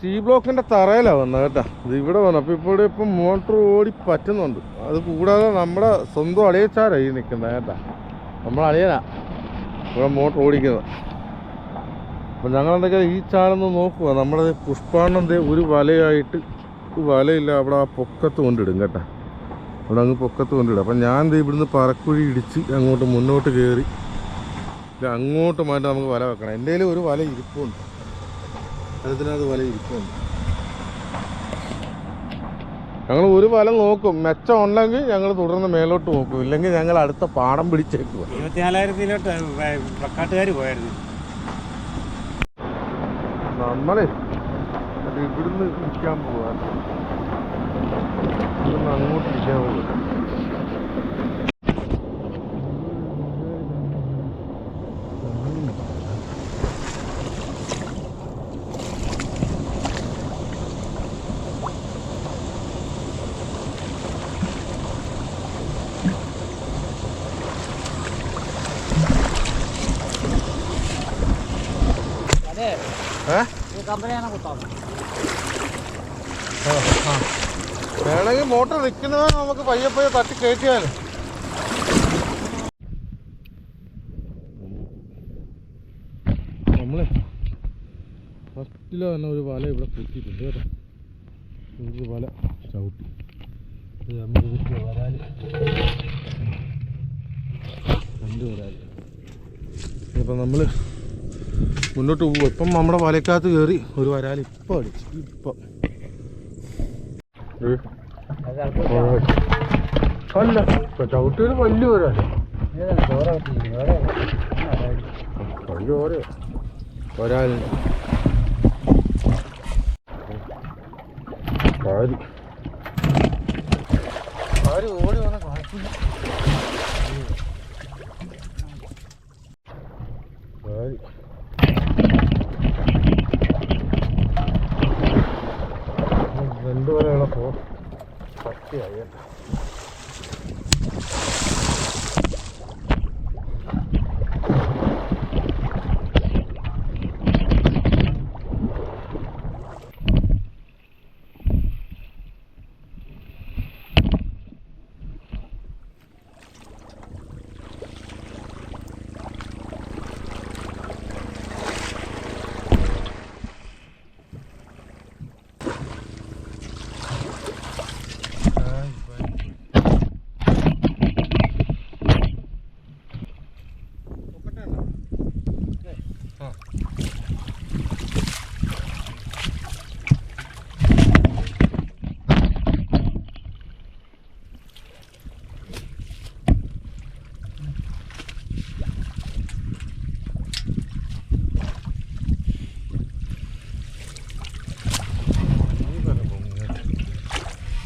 C ബ്ലോക്കിന്റെ തറയിലാണ് വന്നത് കേട്ടോ. ഇത് ഇവിടെ വന്നു. അപ്പൊ ഇപ്പോൾ ഇവിടെ ഇപ്പം മോട്ടർ ഓടി പറ്റുന്നുണ്ട്. അത് കൂടാതെ നമ്മുടെ സ്വന്തം അളിയച്ചാരാ ഈ നിൽക്കുന്നത് കേട്ടാ. നമ്മളെ അളിയനാ ഇവിടെ മോട്ടർ ഓടിക്കുന്നത്. അപ്പം ഞങ്ങൾ എന്തൊക്കെ ഈ ചാളൊന്ന് നോക്കുക നമ്മുടെ പുഷ്പാണ്ണം ഒരു വലയായിട്ട് വലയില്ല അവിടെ ആ പൊക്കത്ത് കൊണ്ടിടും കേട്ടാ. അവിടെ അങ്ങ് പൊക്കത്ത് കൊണ്ടിടും. അപ്പം ഞാൻ ഇവിടുന്ന് പറക്കുഴി ഇടിച്ച് അങ്ങോട്ട് മുന്നോട്ട് കയറി. അങ്ങോട്ട് മാറ്റി നമുക്ക് വല വെക്കണം. എന്റെ ഒരു വല ഇരിപ്പുണ്ട്. അതിനകത്ത് വല ഇരിപ്പുണ്ട് ഞങ്ങൾ ഒരു വല നോക്കും. മെച്ചം ഉണ്ടെങ്കിൽ ഞങ്ങൾ തുടർന്ന് മേലോട്ട് നോക്കും. ഇല്ലെങ്കിൽ ഞങ്ങൾ അടുത്ത പാടം പിടിച്ചേക്കുക ഇരുപത്തിനാലായിരത്തിലോട്ട് പ്ലക്കാട്ടുകാർ പോയായിരുന്നു. നമ്മളെ അത് ഇവിടുന്ന് ഇരിക്കാൻ പോവാ. ഇവിടുന്ന് അങ്ങോട്ട് ഇരിക്കാൻ പോവുക അതെ ഏ ഈ കമ്പനിയാണ് കുത്താം വേണമെങ്കിൽ മോട്ടർ നിൽക്കുന്നത് നമുക്ക് പയ്യെ പയ്യെ തട്ടി കയറ്റിയാലും? നമ്മളെ ഫസ്റ്റിൽ തന്നെ ഒരു വല ഇവിടെ കുത്തിയിട്ടുണ്ട് കേട്ടോ. ഒരു വല ചവിട്ടി. ഇത് നമുക്ക് കുത്തിയ വരാൽ. രണ്ട് വരാൽ. ഇപ്പം നമ്മൾ മുന്നോട്ട് പോകും ഇപ്പം നമ്മുടെ വലക്കകത്ത് കയറി ഒരു വരാൽ ഇപ്പം അടിച്ചു. ഇപ്പം. അല്ല ഇപ്പൊ ചവിട്ടിയൊരു വലിയ വരാൽ വലിയ ഓരോ വരാലുണ്ട് കാരി കാരി ഓടി വന്ന കാണിച്ചില്ല.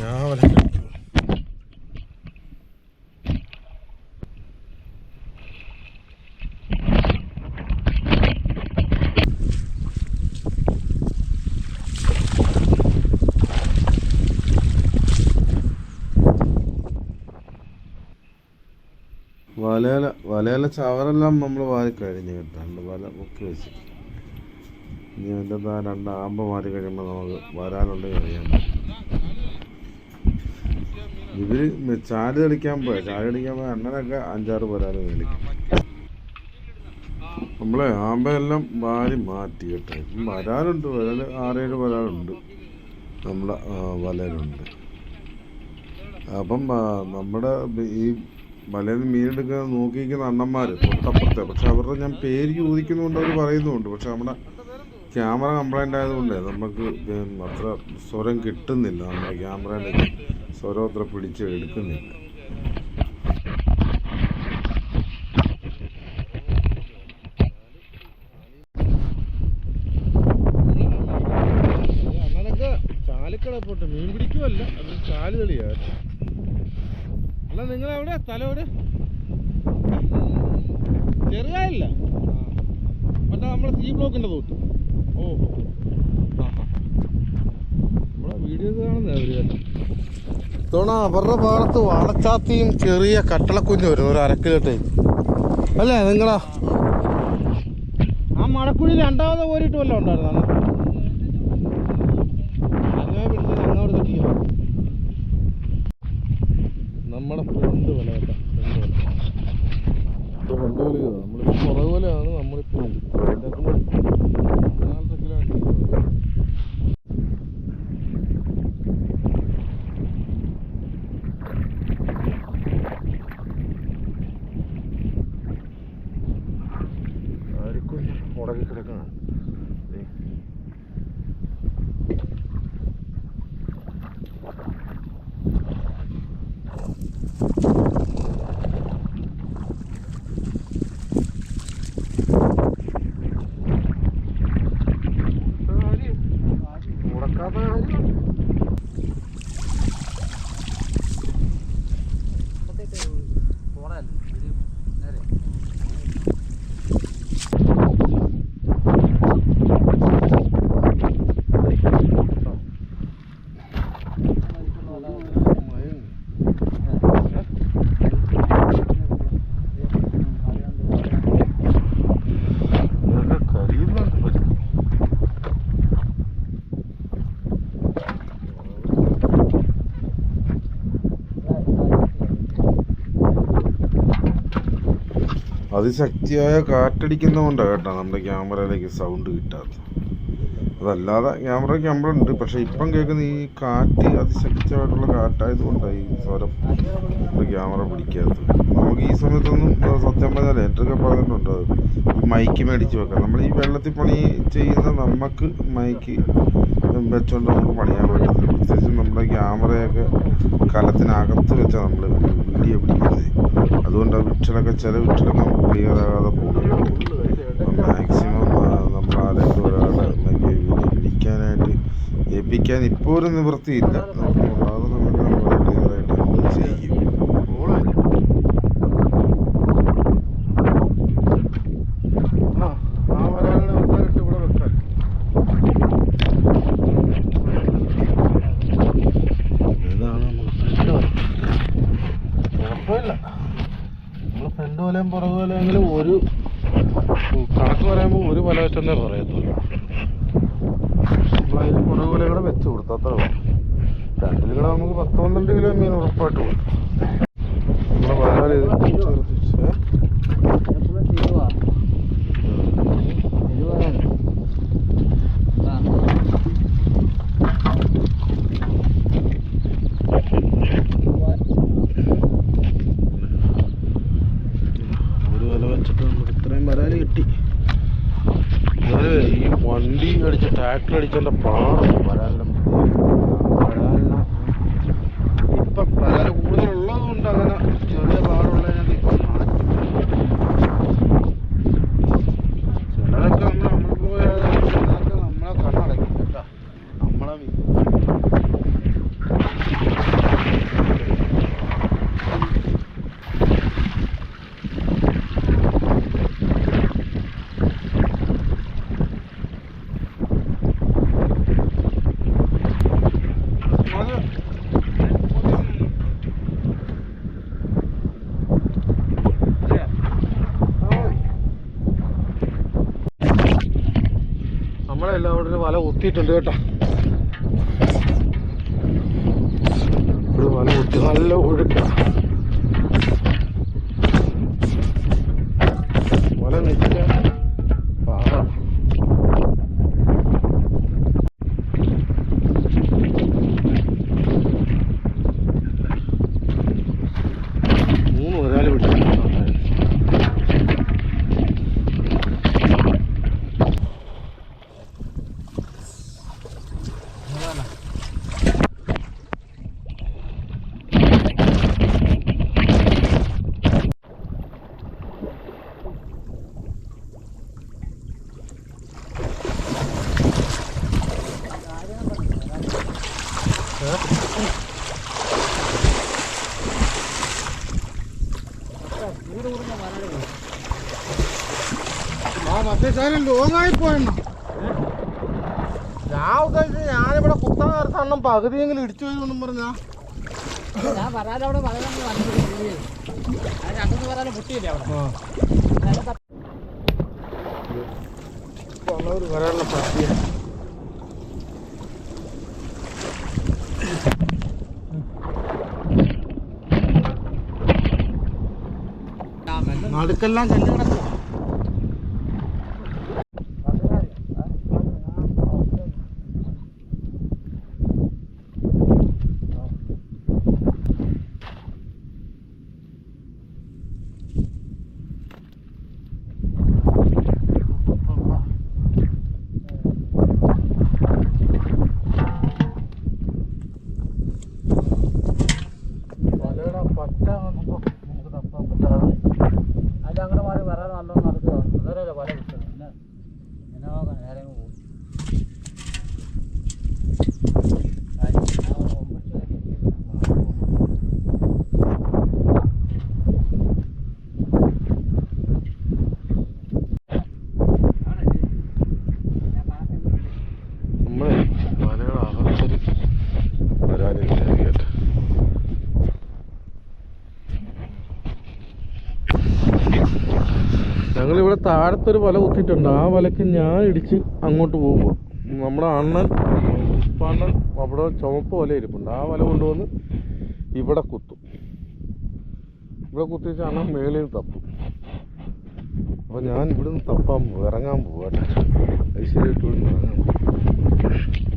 ഞാൻ വല കെട്ടി. വലയില വലയില ചവറെല്ലാം നമ്മൾ വാരി കഴിഞ്ഞ് കേട്ടോ. വല ഒക്കെ വെച്ച്. ഇനി അതിന്റെ രണ്ടാമ്പ് രണ്ട് മാറി കഴിയുമ്പോൾ നമുക്ക് വരാനുണ്ടെങ്കിൽ അറിയാൻ പറ്റും ഇവർ ചാൽ കളിക്കാൻ പോയ ചാൽ കളിക്കാൻ പോയ അണ്ണനൊക്കെ അഞ്ചാറ് വരാൽ കളിക്കും നമ്മളെ ആമ്പയെല്ലാം വാരി മാറ്റി കേട്ടോ. ഇപ്പം വരാലുണ്ട് വരാൽ ആറേഴ് വരാലുണ്ട് നമ്മളെ വലയിലുണ്ട്. അപ്പം നമ്മുടെ ഈ വലയിൽ മീനെടുക്കാൻ നോക്കിയിരിക്കുന്ന അണ്ണന്മാർ തൊട്ടപ്പുറത്തെ പക്ഷെ അവരുടെ ഞാൻ പേര് ചോദിക്കുന്നുണ്ട് അവർ പറയുന്നുമുണ്ട് പക്ഷെ നമ്മുടെ ക്യാമറ കംപ്ലൈന്റ് ആയതുകൊണ്ട് നമുക്ക് അത്ര സ്വരം കിട്ടുന്നില്ല. നമ്മുടെ ക്യാമറയുടെ സ്വരം അത്ര പിടിച്ച് എടുക്കുന്നില്ല. ചാലിക്കടപ്പോട്ട് മീൻ പിടിക്കുമല്ല അത് അല്ല നിങ്ങൾ എവിടെ? സ്ഥലം എവിടെ? മറ്റേ നമ്മുടെ സി ബ്ലോക്കിന്റെ തോട്ട്. ഓ നമ്മളെ വീഡിയോസ് കാണുന്ന അവർ കേട്ടോ. തോണ അവരുടെ ഭാഗത്ത് വാളച്ചാത്തിയും ചെറിയ കട്ടളക്കുഞ്ഞു വരും ഒരു അരക്കിലോട്ട് അല്ലേ നിങ്ങളാ? ആ മടക്കുഴി രണ്ടാമത് പോയിട്ട് വല്ലതും ഉണ്ടായിരുന്നു? നമ്മുടെ ഫ്രണ്ട് വില കേട്ടോ ഫ്രണ്ട് വില ഫ്രണ്ട് വില Bye-bye. അതിശക്തിയായ കാറ്റടിക്കുന്നതുകൊണ്ടാണ് കേട്ടോ നമ്മുടെ ക്യാമറയിലേക്ക് സൗണ്ട് കിട്ടാത്തത്. അതല്ലാതെ ക്യാമറ ക്യാമറ ഉണ്ട് പക്ഷെ ഇപ്പം കേൾക്കുന്ന ഈ കാറ്റ് അതിശക്തമായിട്ടുള്ള കാറ്റായതുകൊണ്ടാണ് ഈ സ്വരം ക്യാമറ പിടിക്കാത്തത്. നമുക്ക് ഈ സമയത്തൊന്നും സത്യം പറഞ്ഞാൽ എന്റൊക്കെ പറഞ്ഞിട്ടുണ്ട്. ഈ മൈക്ക് മേടിച്ച് വെക്കാം നമ്മൾ ഈ വെള്ളത്തിൽ പണി ചെയ്യുന്ന നമുക്ക് മൈക്ക് വെച്ചുകൊണ്ട് നമുക്ക് പണിയാൻ പറ്റത്തില്ല പ്രത്യേകിച്ചും നമ്മുടെ ക്യാമറയൊക്കെ കലത്തിനകത്ത് വെച്ചാൽ നമ്മൾ വീഡിയോ പിടിക്കുന്നത്. അതുകൊണ്ട് ആ വിട്ടലൊക്കെ ചില വിട്ടലൊക്കെ നമുക്ക് ക്ലിയർ ആകാതെ പോകുന്നുണ്ട് മാക്സിമം നമ്മൾ ആരെങ്കിലും ഒരാളെ പിടിക്കാനായിട്ട് ഏൽപ്പിക്കാൻ ഇപ്പോൾ ഒരു നിവൃത്തിയില്ല. നമുക്ക് ഉണ്ടാകുന്ന സമയത്ത് നമ്മൾ ക്ലിയർ ആയിട്ട് നമ്മൾ ചെയ്യും ആ ആ വരാലിനെ വെക്കാനിട്ട് ഇവിടെ വെക്കാൻ ഇതാണ് നമുക്ക് ഫ്രണ്ട് വല കുഴപ്പമില്ല നമ്മൾ ഫ്രണ്ട് വലയും പുറകു വലയെങ്കിലും ഒരു കണക്ക് പറയുമ്പോൾ ഒരു വല വെച്ചെന്നേ പറയത്തുള്ളൂ നമ്മളതിന് പുറകു വല കൂടെ വെച്ച് കൊടുത്തു അത്ര രണ്ടിൽ കൂടെ നമുക്ക് പത്ത് പന്ത്രണ്ട് കിലോ മീൻ ഉറപ്പായിട്ട് കൊടുക്കും നമ്മളെ വല ഇത് ചേർത്ത് ഏ? എപ്പോഴും തിരുവാ തിരുവാണ് ഒരു വില വെച്ചിട്ട് നമുക്ക് ഇത്രയും വരാൽ കിട്ടി എന്നാലും ഈ വണ്ടി അടിച്ച ട്രാക്ടർ അടിച്ചതിന്റെ പാടും വരാലിന്റെ വരാലിന് ഇപ്പം വരാൽ കൂടുതലുള്ളത് കൊണ്ട് അങ്ങനെ ചെറിയ പാടുള്ളതിനൊക്കെ ഇപ്പം മാറ്റി ചിലരൊക്കെ നമ്മൾ നമ്മൾ പോയാൽ ചിലരൊക്കെ നമ്മളെ കണ്ണടക്കും കേട്ടോ നമ്മളെ മീൻ അത് നമ്മളെല്ലാം കുത്തിയിട്ടുണ്ട് കേട്ടോ. സാധനം ലോങ് ആയി പോയെണ്ണ ഞാൻ ഉദ്ദേശിച്ചത് ഞാനിവിടെ കുത്താൻ നേരത്തെണ്ണം പകുതിയെങ്കിലും ഇടിച്ചു പോയതൊന്നും പറഞ്ഞാ. നടുക്കെല്ലാം ചെല്ലി കിടക്കും താഴത്തൊരു വല കുത്തിയിട്ടുണ്ട്. ആ വലക്ക് ഞാൻ ഇടിച്ച് അങ്ങോട്ട് പോകുമ്പോൾ നമ്മുടെ അണ്ണൻ ഉപ്പാണ്ണൻ അവിടെ ചുമപ്പ് വല ഇരിപ്പുണ്ട്. ആ വല കൊണ്ടുവന്ന് ഇവിടെ കുത്തും. ഇവിടെ കുത്തിച്ച് അണ്ണൻ മേളിൽ തപ്പും. അപ്പോൾ ഞാൻ ഇവിടുന്ന് തപ്പാൻ പോകും ഇറങ്ങാൻ പോകും കേട്ടോ ഇവിടുന്ന് ഇറങ്ങാൻ പോകും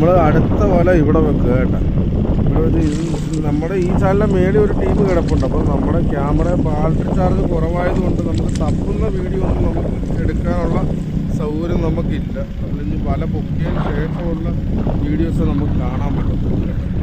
നമ്മൾ അടുത്ത വല ഇവിടെ വെക്കുക കേട്ടോ. ഇത് നമ്മുടെ ഈ ചാനലിന്റെ മേളിൽ ഒരു ടീം കിടപ്പുണ്ട്. അപ്പോൾ നമ്മുടെ ക്യാമറ ബാറ്ററി ചാർജ് കുറവായതുകൊണ്ട് നമുക്ക് തപ്പുന്ന വീഡിയോ ഒന്നും നമുക്ക് എടുക്കാനുള്ള സൗകര്യം നമുക്കില്ല. നമ്മളിനി വല പൊക്കിയതിന് ശേഷമുള്ള വീഡിയോസ് നമുക്ക് കാണാൻ പറ്റത്തുള്ളൂ അത്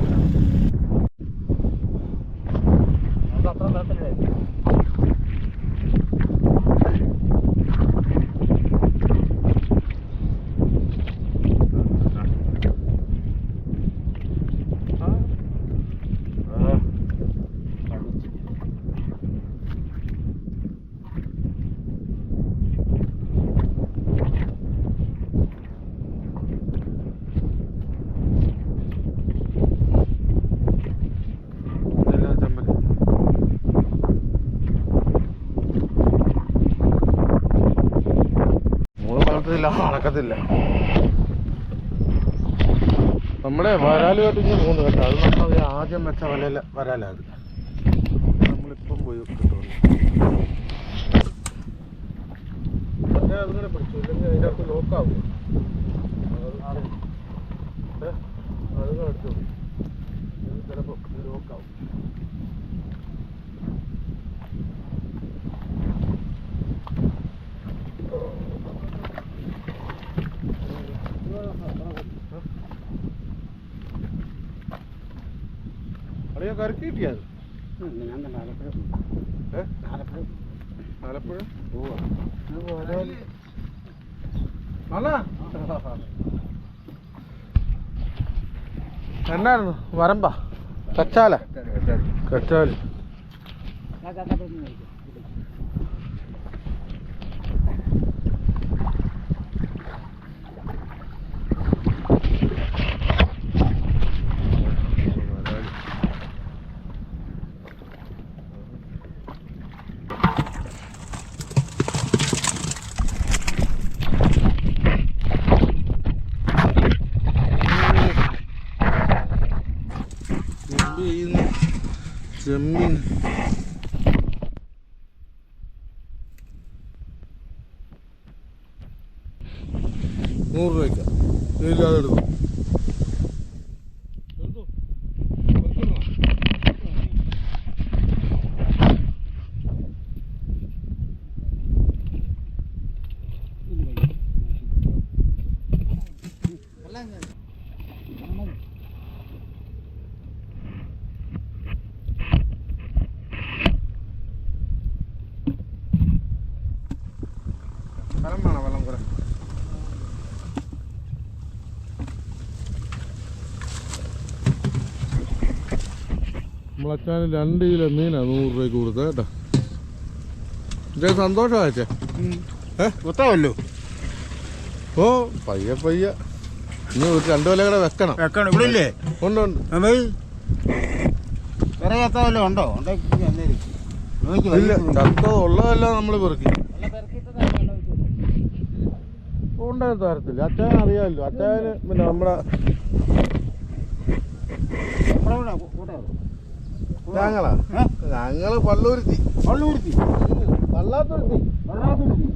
നടക്കത്തില്ല. നടക്കത്തില്ല. നമ്മുടെ വരാൽ കെട്ടിച്ച് മൂന്ന് കേട്ടോ. അത് നമ്മൾ ആദ്യം വെച്ച വലയില വരാല അത്. നമ്മളിപ്പം പോയി കിട്ടുള്ളൂ അതുകൂടെ പിടിച്ചു. ഇല്ലെങ്കിൽ അതിന്റെ ലോക്കാവും ചിലപ്പോൾ ലോക്കാവും കറക്കി കിട്ടിയത് ആലപ്പുഴ എന്നായിരുന്നു? വരമ്പ. കച്ചാല. കച്ചാൽ. നമ്മളച്ചാന് രണ്ട് കിലോ മീനാ നൂറ് രൂപ കൊടുത്തത് കേട്ടോ. ഇതേ സന്തോഷമാച്ചേ ഏ? കുത്താവല്ലോ ഓ പയ്യ പയ്യ. ഇനി ഒരു രണ്ടു വില കൂടെ വെക്കണം. വെക്കണം. ഇവിടെ ഇല്ലേ ഉണ്ട്. ഉണ്ട് വേറെ കത്താവല്ലോ ഉണ്ടോ? ഇല്ല ഉള്ളതല്ല നമ്മൾ പെറുക്കി. ഉണ്ടായ തരത്തില്ല. അച്ഛൻ അറിയാമല്ലോ അച്ഛന് പിന്നെ നമ്മുടെ ഞങ്ങളാ? ഞങ്ങൾ പള്ളൂരുത്തി പള്ളൂരുത്തി പള്ളാത്തുരുത്തി വള്ളാത്തുരുത്തി.